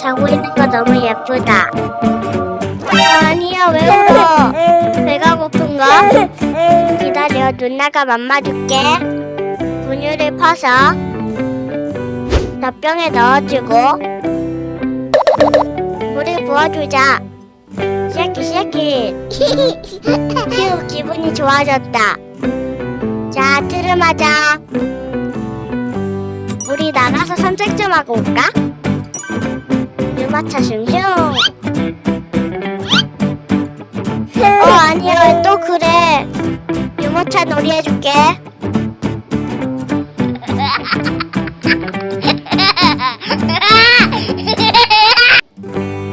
자고 있는 거 너무 예쁘다. 아니야, 왜 울어? 배가 고픈가? 기다려, 누나가 맘마 줄게. 분유를 퍼서 젖병에 넣어주고 물을 부어주자. 쉐키 쉐키. 휴, 기분이 좋아졌다. 자, 트름하자. 우리 나가서 산책 좀 하고 올까? 유마차 슝슝. 어, 아니야, 왜또 그래? 유모차 놀이 해줄게.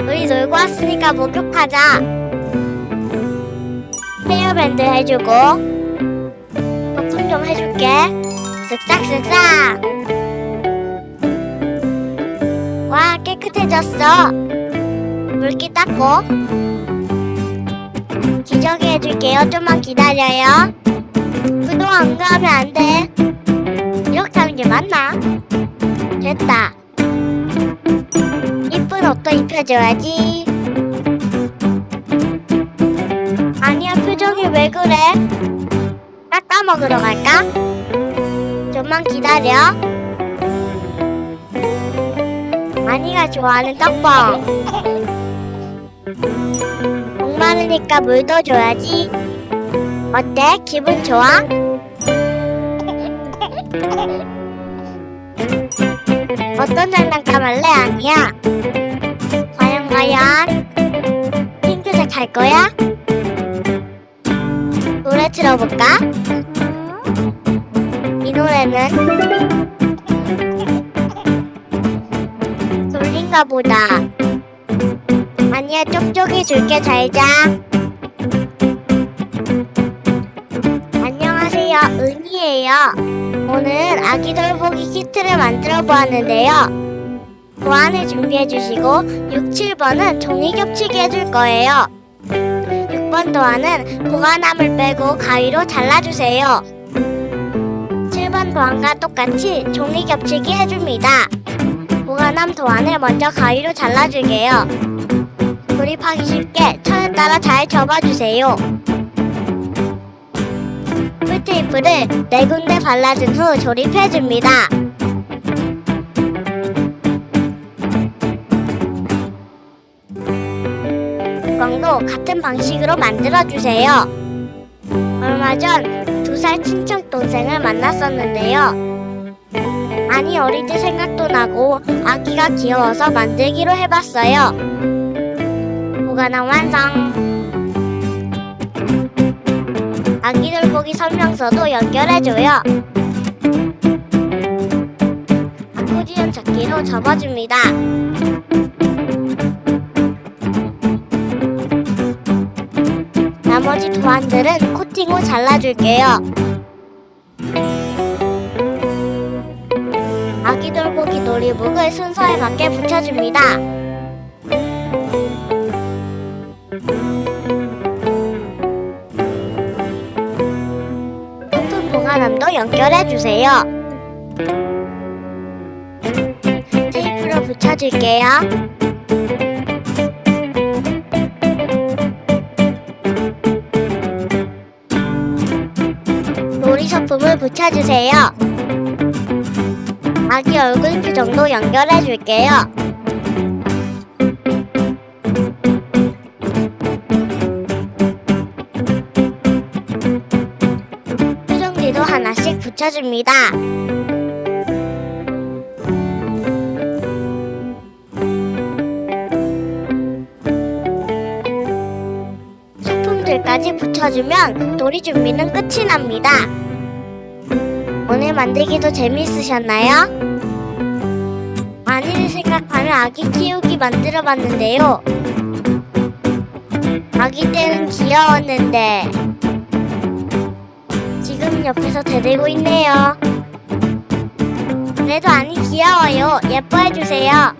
우리 놀고 왔으니까 목욕하자. 헤어밴드 해주고, 거품 좀 해줄게. 쓱싹쓱싹. 깨끗해졌어. 물기 닦고. 기저귀 해줄게요. 좀만 기다려요. 그동안 응가하면 안 돼. 이렇게 하는 게 맞나? 됐다. 이쁜 옷도 입혀줘야지. 아니야, 표정이 왜 그래? 깎아 먹으러 갈까? 좀만 기다려. 아니가 좋아하는 떡볶. 목 마르니까 물도 줘야지. 어때? 기분 좋아? 어떤 장난감 할래? 아니야. 과연 과연? 핑크색 할 거야? 노래 틀어볼까? 이 노래는 졸린가 보다. 아니야, 쪽쪽이 줄게 잘 자. 안녕하세요, 은이에요. 오늘 아기 돌보기 키트를 만들어 보았는데요. 보안을 준비해 주시고 6, 7번은 종이 겹치기 해줄 거예요. 6번 도안은 보관함을 빼고 가위로 잘라주세요. 7번 도안과 똑같이 종이 겹치기 해줍니다. 보관함 도안을 먼저 가위로 잘라줄게요. 조립하기 쉽게 천에 따라 잘 접어주세요. 풀테이프를 네 군데 발라준 후 조립해줍니다. 뚜껑도 같은 방식으로 만들어주세요. 얼마 전 두 살 친척 동생을 만났었는데요. 많이 어릴 때 생각도 나고 아기가 귀여워서 만들기로 해봤어요. 보관함 완성! 아기들 보기 설명서도 연결해줘요. 아쿠지언 잡기로 접어줍니다. 나머지 도안들은 코팅 후 잘라줄게요. 놀이북을 순서에 맞게 붙여줍니다. 소품 보관함도 연결해주세요. 테이프로 붙여줄게요. 놀이 소품을 붙여주세요. 아기 얼굴 표정도 연결해 줄게요. 표정지도 하나씩 붙여줍니다. 소품들까지 붙여주면 놀이 준비는 끝이 납니다. 오늘 만들기도 재미있으셨나요? 아니를 생각하면 아기 키우기 만들어 봤는데요. 아기 때는 귀여웠는데 지금 옆에서 대들고 있네요. 그래도 아니 귀여워요. 예뻐해 주세요.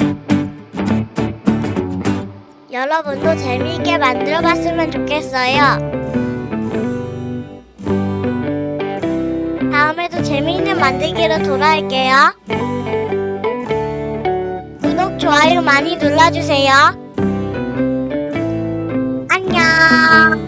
여러분도 재미있게 만들어 봤으면 좋겠어요. 재미있는 만들기로 돌아올게요. 구독, 좋아요 많이 눌러주세요. 안녕.